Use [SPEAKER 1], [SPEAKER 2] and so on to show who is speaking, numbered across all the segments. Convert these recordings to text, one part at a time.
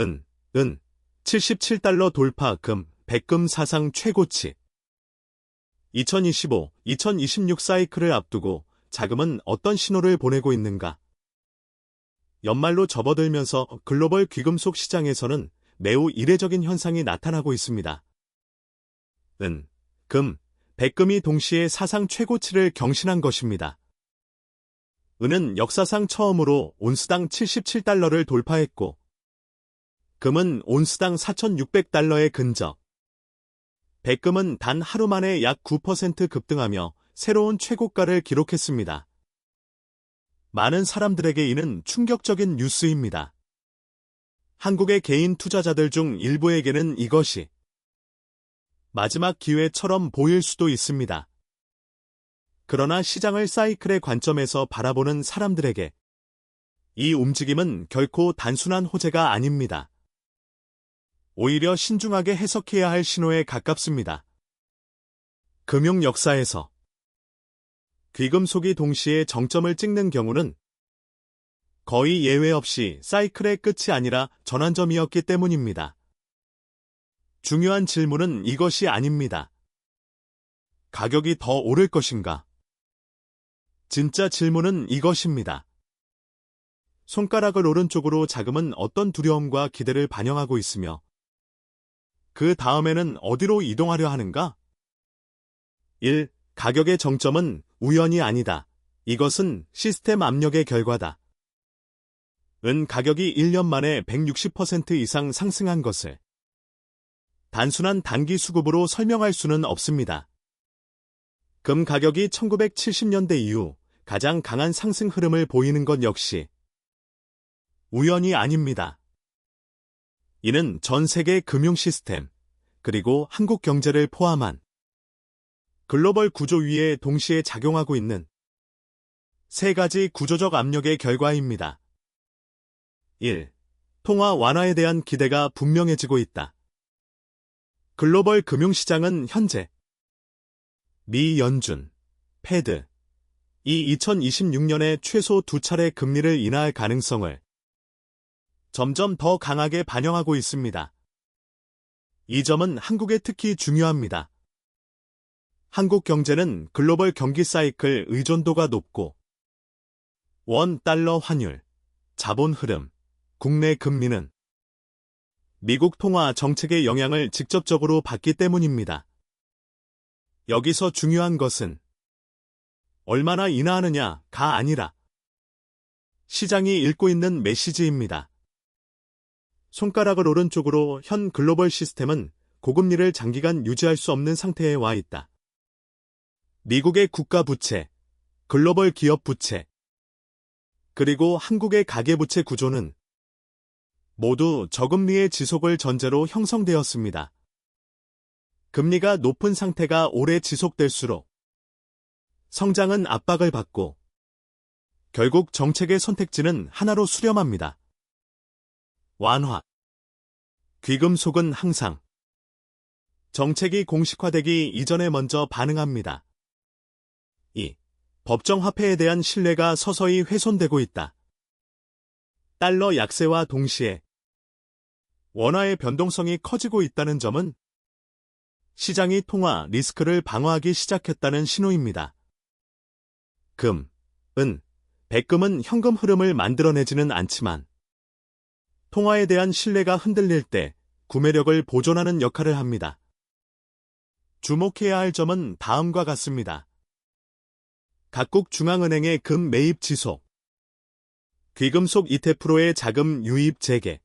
[SPEAKER 1] 은, 은, 77달러 돌파 금, 백금 사상 최고치. 2025-2026 사이클을 앞두고 자금은 어떤 신호를 보내고 있는가? 연말로 접어들면서 글로벌 귀금속 시장에서는 매우 이례적인 현상이 나타나고 있습니다. 은, 금, 백금이 동시에 사상 최고치를 경신한 것입니다. 은은 역사상 처음으로 온스당 77달러를 돌파했고, 금은 온스당 4,600달러에 근접. 백금은 단 하루 만에 약 9% 급등하며 새로운 최고가를 기록했습니다. 많은 사람들에게 이는 충격적인 뉴스입니다. 한국의 개인 투자자들 중 일부에게는 이것이 마지막 기회처럼 보일 수도 있습니다. 그러나 시장을 사이클의 관점에서 바라보는 사람들에게 이 움직임은 결코 단순한 호재가 아닙니다. 오히려 신중하게 해석해야 할 신호에 가깝습니다. 금융 역사에서 귀금속이 동시에 정점을 찍는 경우는 거의 예외 없이 사이클의 끝이 아니라 전환점이었기 때문입니다. 중요한 질문은 이것이 아닙니다. 가격이 더 오를 것인가? 진짜 질문은 이것입니다. 손가락을 오른쪽으로 자금은 어떤 두려움과 기대를 반영하고 있으며 그 다음에는 어디로 이동하려 하는가? 1. 가격의 정점은 우연이 아니다. 이것은 시스템 압력의 결과다. 은 가격이 1년 만에 160% 이상 상승한 것을 단순한 단기 수급으로 설명할 수는 없습니다. 금 가격이 1970년대 이후 가장 강한 상승 흐름을 보이는 것 역시 우연이 아닙니다. 이는 전 세계 금융 시스템, 그리고 한국 경제를 포함한 글로벌 구조 위에 동시에 작용하고 있는 세 가지 구조적 압력의 결과입니다. 1. 통화 완화에 대한 기대가 분명해지고 있다. 글로벌 금융시장은 현재 미 연준, 패드, 이 2026년에 최소 두 차례 금리를 인하할 가능성을 점점 더 강하게 반영하고 있습니다. 이 점은 한국에 특히 중요합니다. 한국 경제는 글로벌 경기 사이클 의존도가 높고 원 달러 환율, 자본 흐름, 국내 금리는 미국 통화 정책의 영향을 직접적으로 받기 때문입니다. 여기서 중요한 것은 얼마나 인하하느냐가 아니라 시장이 읽고 있는 메시지입니다. 손가락을 오른쪽으로 현 글로벌 시스템은 고금리를 장기간 유지할 수 없는 상태에 와 있다. 미국의 국가 부채, 글로벌 기업 부채, 그리고 한국의 가계부채 구조는 모두 저금리의 지속을 전제로 형성되었습니다. 금리가 높은 상태가 오래 지속될수록 성장은 압박을 받고 결국 정책의 선택지는 하나로 수렴합니다. 완화. 귀금속은 항상 정책이 공식화되기 이전에 먼저 반응합니다. 2. 법정화폐에 대한 신뢰가 서서히 훼손되고 있다. 달러 약세와 동시에 원화의 변동성이 커지고 있다는 점은 시장이 통화 리스크를 방어하기 시작했다는 신호입니다. 금, 은, 백금은 현금 흐름을 만들어내지는 않지만 통화에 대한 신뢰가 흔들릴 때 구매력을 보존하는 역할을 합니다. 주목해야 할 점은 다음과 같습니다. 각국 중앙은행의 금 매입 지속, 귀금속 이테프로의 자금 유입 재개,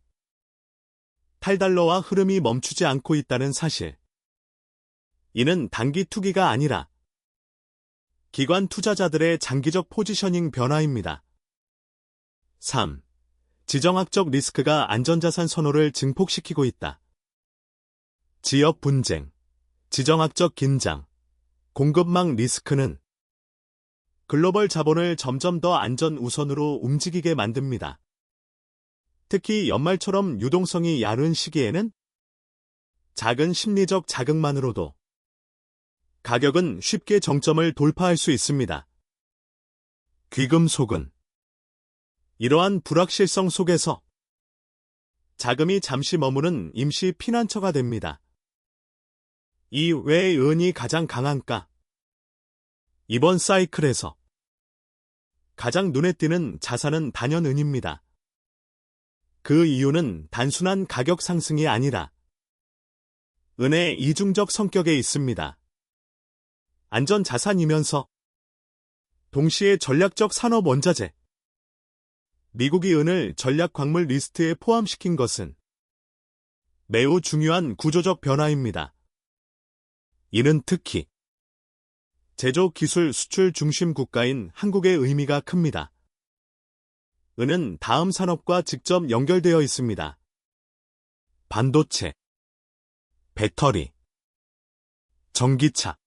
[SPEAKER 1] 탈달러와 흐름이 멈추지 않고 있다는 사실. 이는 단기 투기가 아니라 기관 투자자들의 장기적 포지셔닝 변화입니다. 3. 지정학적 리스크가 안전자산 선호를 증폭시키고 있다. 지역 분쟁, 지정학적 긴장, 공급망 리스크는 글로벌 자본을 점점 더 안전 우선으로 움직이게 만듭니다. 특히 연말처럼 유동성이 얕은 시기에는 작은 심리적 자극만으로도 가격은 쉽게 정점을 돌파할 수 있습니다. 귀금속은 이러한 불확실성 속에서 자금이 잠시 머무는 임시 피난처가 됩니다. 이왜 은이 가장 강한가? 이번 사이클에서 가장 눈에 띄는 자산은 단연 은입니다. 그 이유는 단순한 가격 상승이 아니라 은의 이중적 성격에 있습니다. 안전 자산이면서 동시에 전략적 산업 원자재. 미국이 은을 전략 광물 리스트에 포함시킨 것은 매우 중요한 구조적 변화입니다. 이는 특히 제조 기술 수출 중심 국가인 한국의 의미가 큽니다. 은은 다음 산업과 직접 연결되어 있습니다. 반도체, 배터리, 전기차,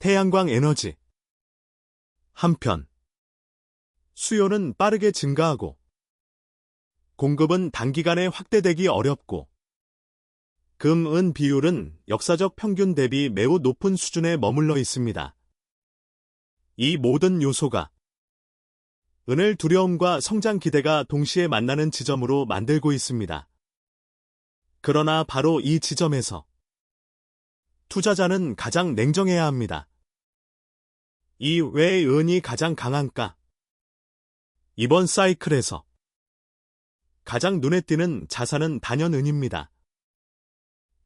[SPEAKER 1] 태양광 에너지. 한편, 수요는 빠르게 증가하고, 공급은 단기간에 확대되기 어렵고, 금, 은 비율은 역사적 평균 대비 매우 높은 수준에 머물러 있습니다. 이 모든 요소가 은을 두려움과 성장 기대가 동시에 만나는 지점으로 만들고 있습니다. 그러나 바로 이 지점에서 투자자는 가장 냉정해야 합니다. 이 왜 은이 가장 강한가? 이번 사이클에서 가장 눈에 띄는 자산은 단연 은입니다.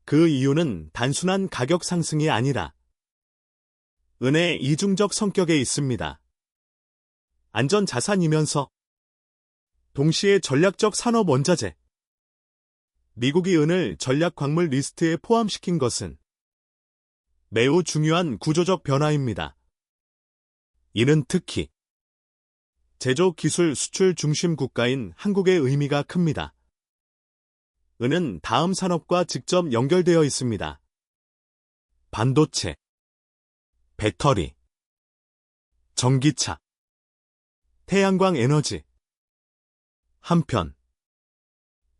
[SPEAKER 1] 그 이유는 단순한 가격 상승이 아니라 은의 이중적 성격에 있습니다. 안전 자산이면서 동시에 전략적 산업 원자재. 미국이 은을 전략 광물 리스트에 포함시킨 것은 매우 중요한 구조적 변화입니다. 이는 특히 제조 기술 수출 중심 국가인 한국의 의미가 큽니다. 은은 다음 산업과 직접 연결되어 있습니다. 반도체, 배터리, 전기차, 태양광 에너지. 한편,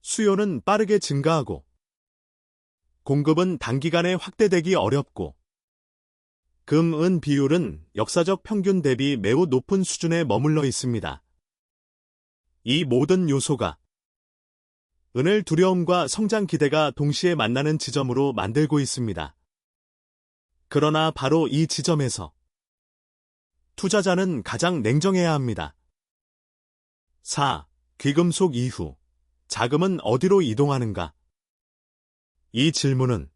[SPEAKER 1] 수요는 빠르게 증가하고, 공급은 단기간에 확대되기 어렵고, 금, 은 비율은 역사적 평균 대비 매우 높은 수준에 머물러 있습니다. 이 모든 요소가 은을 두려움과 성장 기대가 동시에 만나는 지점으로 만들고 있습니다. 그러나 바로 이 지점에서 투자자는 가장 냉정해야 합니다. 4. 귀금속 이후 자금은 어디로 이동하는가? 이 질문은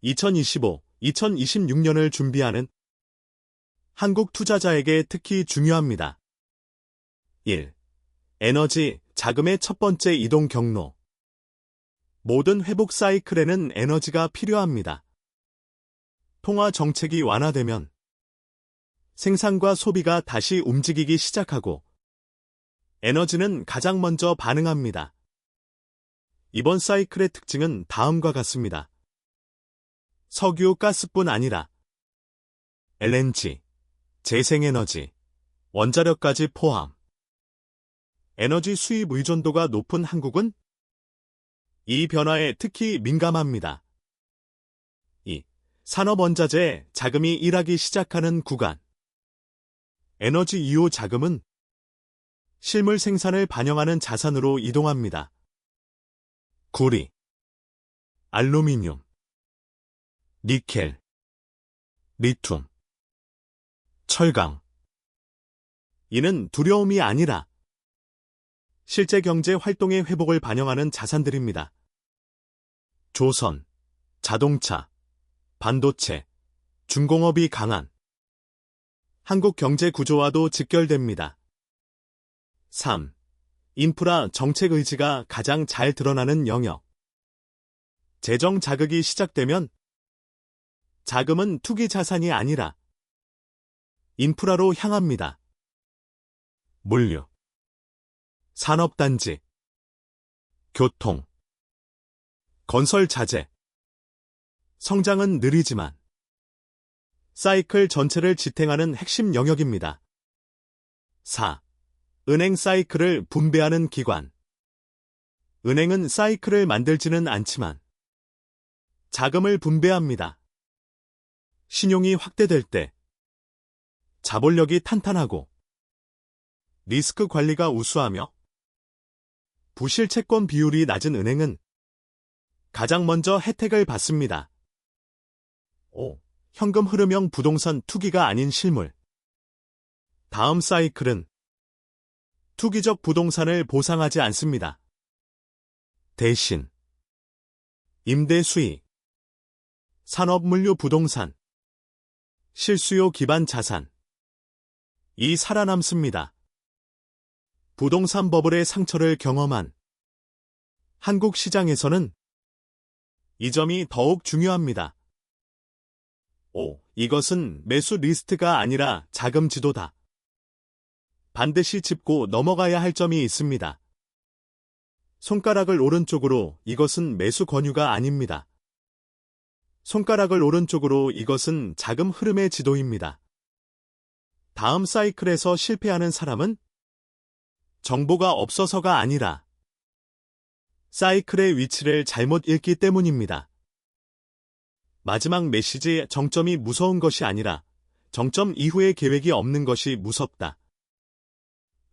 [SPEAKER 1] 2025, 2026년을 준비하는 한국 투자자에게 특히 중요합니다. 1. 에너지, 자금의 첫 번째 이동 경로. 모든 회복 사이클에는 에너지가 필요합니다. 통화 정책이 완화되면 생산과 소비가 다시 움직이기 시작하고 에너지는 가장 먼저 반응합니다. 이번 사이클의 특징은 다음과 같습니다. 석유, 가스뿐 아니라 LNG, 재생에너지, 원자력까지 포함. 에너지 수입 의존도가 높은 한국은 이 변화에 특히 민감합니다. 2. 산업원자재 자금이 일하기 시작하는 구간. 에너지 이후 자금은 실물 생산을 반영하는 자산으로 이동합니다. 구리, 알루미늄, 니켈, 리튬, 철강. 이는 두려움이 아니라 실제 경제 활동의 회복을 반영하는 자산들입니다. 조선, 자동차, 반도체, 중공업이 강한 한국 경제 구조와도 직결됩니다. 3. 인프라 정책 의지가 가장 잘 드러나는 영역. 재정 자극이 시작되면 자금은 투기 자산이 아니라 인프라로 향합니다. 물류, 산업단지, 교통, 건설 자재. 성장은 느리지만 사이클 전체를 지탱하는 핵심 영역입니다. 4. 은행 사이클을 분배하는 기관. 은행은 사이클을 만들지는 않지만 자금을 분배합니다. 신용이 확대될 때 자본력이 탄탄하고 리스크 관리가 우수하며 부실 채권 비율이 낮은 은행은 가장 먼저 혜택을 받습니다. 5. 현금 흐름형 부동산 투기가 아닌 실물. 다음 사이클은 투기적 부동산을 보상하지 않습니다. 대신 임대 수익, 산업 물류 부동산, 실수요 기반 자산 이 살아남습니다. 부동산 버블의 상처를 경험한 한국 시장에서는 이 점이 더욱 중요합니다. 5. 이것은 매수 리스트가 아니라 자금 지도다. 반드시 짚고 넘어가야 할 점이 있습니다. 손가락을 오른쪽으로 이것은 매수 권유가 아닙니다. 손가락을 오른쪽으로 이것은 자금 흐름의 지도입니다. 다음 사이클에서 실패하는 사람은 정보가 없어서가 아니라 사이클의 위치를 잘못 읽기 때문입니다. 마지막 메시지 정점이 무서운 것이 아니라 정점 이후의 계획이 없는 것이 무섭다.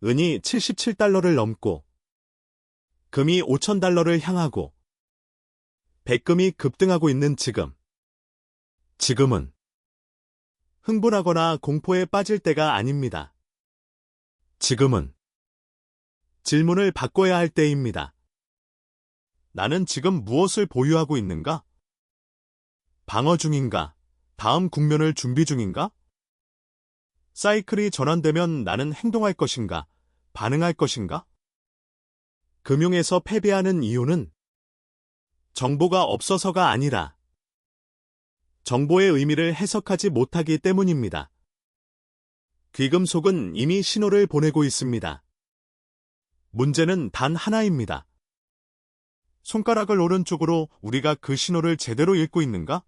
[SPEAKER 1] 은이 77달러를 넘고 금이 5천달러를 향하고 백금이 급등하고 있는 지금. 지금은 흥분하거나 공포에 빠질 때가 아닙니다. 지금은 질문을 바꿔야 할 때입니다. 나는 지금 무엇을 보유하고 있는가? 방어 중인가? 다음 국면을 준비 중인가? 사이클이 전환되면 나는 행동할 것인가? 반응할 것인가? 금융에서 패배하는 이유는 정보가 없어서가 아니라 정보의 의미를 해석하지 못하기 때문입니다. 귀금속은 이미 신호를 보내고 있습니다. 문제는 단 하나입니다. 손가락을 오른쪽으로 우리가 그 신호를 제대로 읽고 있는가?